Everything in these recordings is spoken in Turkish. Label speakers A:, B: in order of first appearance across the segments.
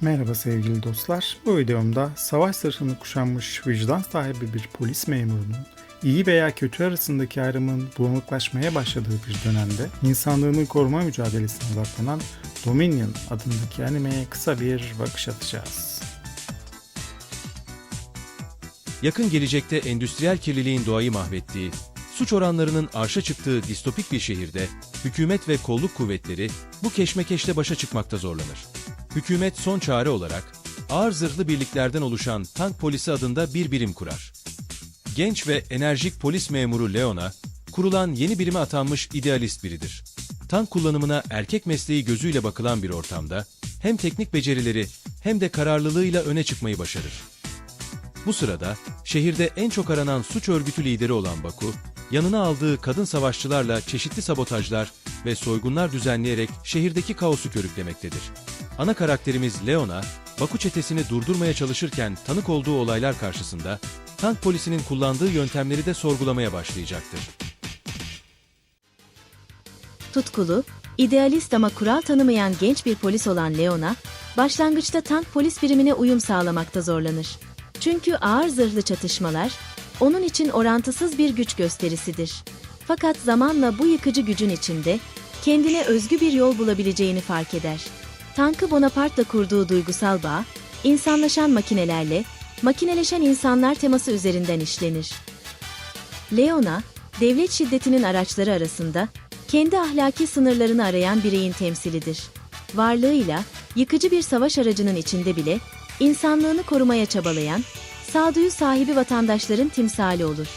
A: Merhaba sevgili dostlar. Bu videomda savaş sırtını kuşanmış vicdan sahibi bir polis memurunun iyi veya kötü arasındaki ayrımın bulanıklaşmaya başladığı bir dönemde insanlığını koruma mücadelesine odaklanan Dominion adındaki animeye kısa bir bakış atacağız.
B: Yakın gelecekte endüstriyel kirliliğin doğayı mahvettiği, suç oranlarının arşa çıktığı distopik bir şehirde hükümet ve kolluk kuvvetleri bu keşmekeşle başa çıkmakta zorlanır. Hükümet son çare olarak ağır zırhlı birliklerden oluşan tank polisi adında bir birim kurar. Genç ve enerjik polis memuru Leona, kurulan yeni birime atanmış idealist biridir. Tank kullanımına erkek mesleği gözüyle bakılan bir ortamda hem teknik becerileri hem de kararlılığıyla öne çıkmayı başarır. Bu sırada şehirde en çok aranan suç örgütü lideri olan Baku, yanına aldığı kadın savaşçılarla çeşitli sabotajlar ve soygunlar düzenleyerek şehirdeki kaosu körüklemektedir. Ana karakterimiz Leona, Baku çetesini durdurmaya çalışırken tanık olduğu olaylar karşısında tank polisinin kullandığı yöntemleri de sorgulamaya başlayacaktır.
C: Tutkulu, idealist ama kural tanımayan genç bir polis olan Leona, başlangıçta tank polis birimine uyum sağlamakta zorlanır. Çünkü ağır zırhlı çatışmalar, onun için orantısız bir güç gösterisidir. Fakat zamanla bu yıkıcı gücün içinde, kendine özgü bir yol bulabileceğini fark eder. Tankı Bonaparte'la kurduğu duygusal bağ, insanlaşan makinelerle, makineleşen insanlar teması üzerinden işlenir. Leona, devlet şiddetinin araçları arasında kendi ahlaki sınırlarını arayan bireyin temsilidir. Varlığıyla yıkıcı bir savaş aracının içinde bile insanlığını korumaya çabalayan, sağduyu sahibi vatandaşların timsali olur.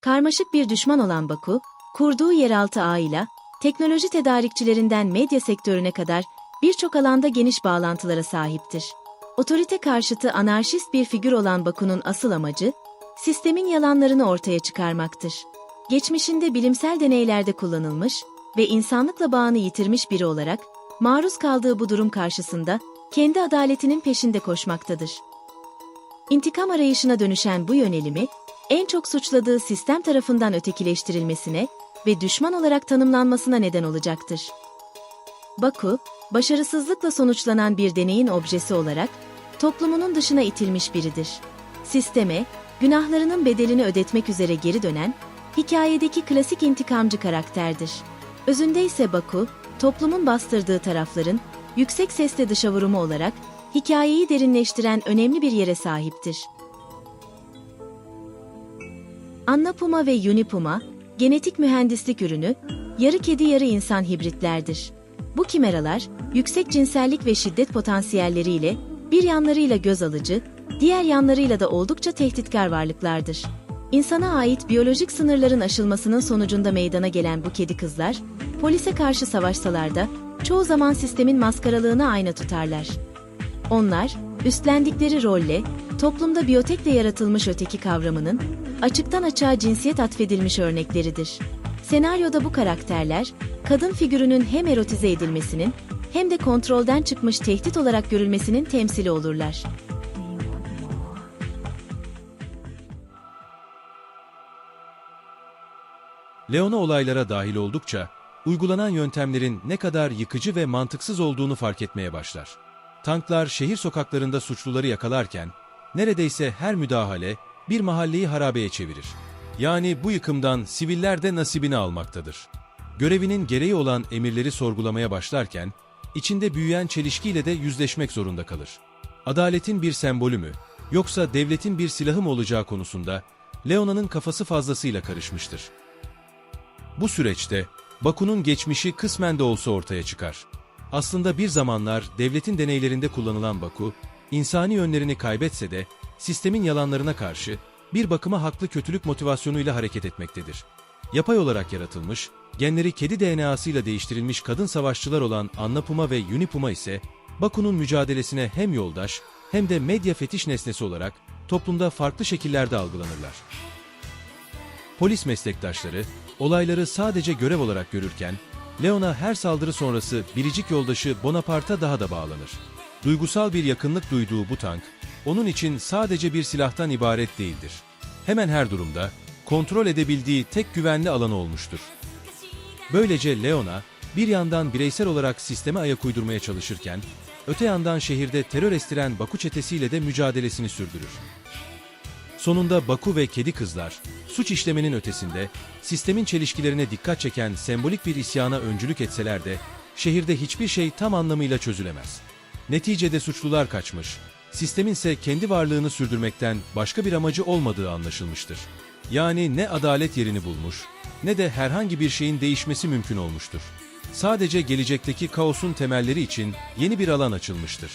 C: Karmaşık bir düşman olan Baku, kurduğu yeraltı ağıyla teknoloji tedarikçilerinden medya sektörüne kadar birçok alanda geniş bağlantılara sahiptir. Otorite karşıtı anarşist bir figür olan Baku'nun asıl amacı, sistemin yalanlarını ortaya çıkarmaktır. Geçmişinde bilimsel deneylerde kullanılmış ve insanlıkla bağını yitirmiş biri olarak, maruz kaldığı bu durum karşısında kendi adaletinin peşinde koşmaktadır. İntikam arayışına dönüşen bu yönelimi, en çok suçladığı sistem tarafından ötekileştirilmesine ve düşman olarak tanımlanmasına neden olacaktır. Baku, başarısızlıkla sonuçlanan bir deneyin objesi olarak toplumunun dışına itilmiş biridir. Sisteme, günahlarının bedelini ödetmek üzere geri dönen, hikayedeki klasik intikamcı karakterdir. Özünde ise Baku, toplumun bastırdığı tarafların yüksek sesle dışa vurumu olarak hikayeyi derinleştiren önemli bir yere sahiptir. Anna Puma ve Unipuma, genetik mühendislik ürünü, yarı kedi yarı insan hibritlerdir. Bu kimeralar, yüksek cinsellik ve şiddet potansiyelleriyle, bir yanlarıyla göz alıcı, diğer yanlarıyla da oldukça tehditkar varlıklardır. İnsana ait biyolojik sınırların aşılmasının sonucunda meydana gelen bu kedi kızlar, polise karşı savaşsalar da çoğu zaman sistemin maskaralığına ayna tutarlar. Onlar, üstlendikleri rolle, toplumda biyotekle yaratılmış öteki kavramının, açıktan açığa cinsiyet atfedilmiş örnekleridir. Senaryoda bu karakterler, kadın figürünün hem erotize edilmesinin, hem de kontrolden çıkmış tehdit olarak görülmesinin temsili olurlar.
B: Leona olaylara dahil oldukça, uygulanan yöntemlerin ne kadar yıkıcı ve mantıksız olduğunu fark etmeye başlar. Tanklar şehir sokaklarında suçluları yakalarken, neredeyse her müdahale bir mahalleyi harabeye çevirir. Yani bu yıkımdan siviller de nasibini almaktadır. Görevinin gereği olan emirleri sorgulamaya başlarken, içinde büyüyen çelişkiyle de yüzleşmek zorunda kalır. Adaletin bir sembolü mü, yoksa devletin bir silahı mı olacağı konusunda Leona'nın kafası fazlasıyla karışmıştır. Bu süreçte Baku'nun geçmişi kısmen de olsa ortaya çıkar. Aslında bir zamanlar devletin deneylerinde kullanılan Baku, insani yönlerini kaybetse de sistemin yalanlarına karşı bir bakıma haklı kötülük motivasyonuyla hareket etmektedir. Yapay olarak yaratılmış, genleri kedi DNA'sıyla değiştirilmiş kadın savaşçılar olan Anna Puma ve Unipuma ise Baku'nun mücadelesine hem yoldaş hem de medya fetiş nesnesi olarak toplumda farklı şekillerde algılanırlar. Polis meslektaşları olayları sadece görev olarak görürken, Leona her saldırı sonrası biricik yoldaşı Bonaparte'a daha da bağlanır. Duygusal bir yakınlık duyduğu bu tank, onun için sadece bir silahtan ibaret değildir. Hemen her durumda kontrol edebildiği tek güvenli alanı olmuştur. Böylece Leona, bir yandan bireysel olarak sisteme ayak uydurmaya çalışırken, öte yandan şehirde terör estiren Baku çetesiyle de mücadelesini sürdürür. Sonunda Baku ve Kedi Kızlar, suç işlemenin ötesinde, sistemin çelişkilerine dikkat çeken sembolik bir isyana öncülük etseler de, şehirde hiçbir şey tam anlamıyla çözülemez. Neticede suçlular kaçmış, sistemin ise kendi varlığını sürdürmekten başka bir amacı olmadığı anlaşılmıştır. Yani ne adalet yerini bulmuş, ne de herhangi bir şeyin değişmesi mümkün olmuştur. Sadece gelecekteki kaosun temelleri için yeni bir alan açılmıştır.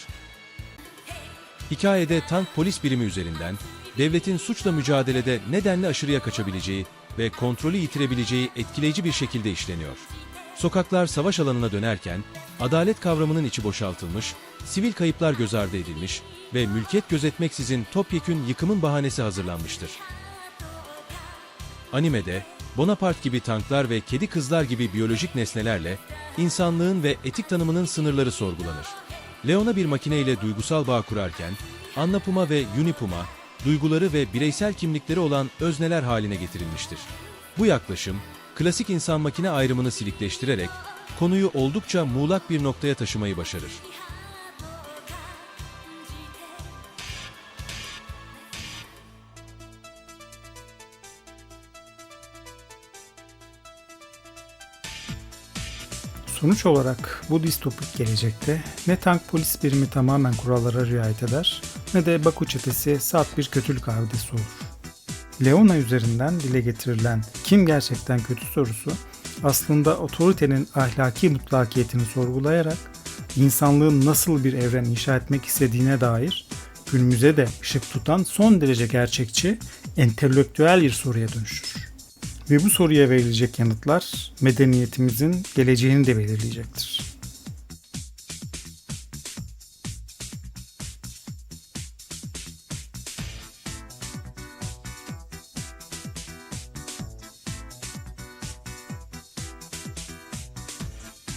B: Hikayede tank polis birimi üzerinden devletin suçla mücadelede nedenli aşırıya kaçabileceği ve kontrolü yitirebileceği etkileyici bir şekilde işleniyor. Sokaklar savaş alanına dönerken adalet kavramının içi boşaltılmış, sivil kayıplar göz ardı edilmiş ve mülkiyet gözetmeksizin topyekün yıkımın bahanesi hazırlanmıştır. Animede Bonaparte gibi tanklar ve kedi kızlar gibi biyolojik nesnelerle insanlığın ve etik tanımının sınırları sorgulanır. Leona bir makineyle duygusal bağ kurarken, Anna Puma ve Unipuma, duyguları ve bireysel kimlikleri olan özneler haline getirilmiştir. Bu yaklaşım, klasik insan-makine ayrımını silikleştirerek, konuyu oldukça muğlak bir noktaya taşımayı başarır.
A: Sonuç olarak bu distopik gelecekte ne tank polis birimi tamamen kurallara riayet eder ne de Baku çetesi salt bir kötülük abidesi olur. Leona üzerinden dile getirilen kim gerçekten kötü sorusu aslında otoritenin ahlaki mutlakiyetini sorgulayarak insanlığın nasıl bir evren inşa etmek istediğine dair günümüze de ışık tutan son derece gerçekçi, entelektüel bir soruya dönüşür. Ve bu soruya verilecek yanıtlar medeniyetimizin geleceğini de belirleyecektir.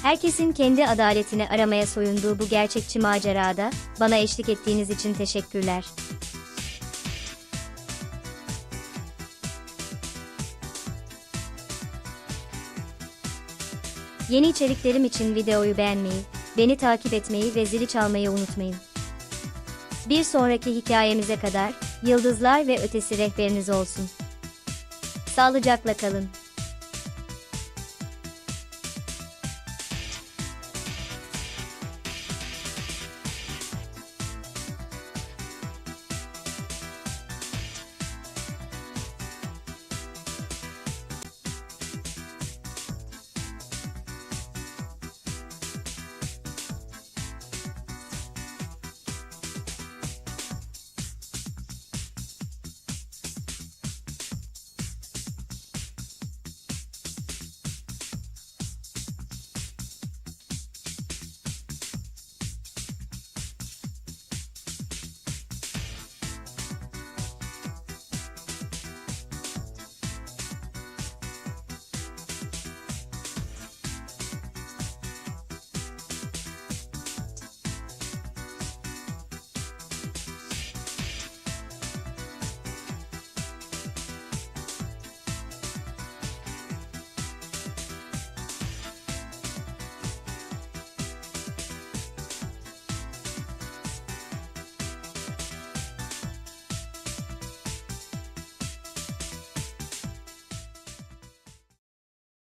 D: Herkesin kendi adaletini aramaya soyunduğu bu gerçekçi macerada bana eşlik ettiğiniz için teşekkürler. Yeni içeriklerim için videoyu beğenmeyi, beni takip etmeyi ve zili çalmayı unutmayın. Bir sonraki hikayemize kadar yıldızlar ve ötesi rehberiniz olsun. Sağlıcakla kalın.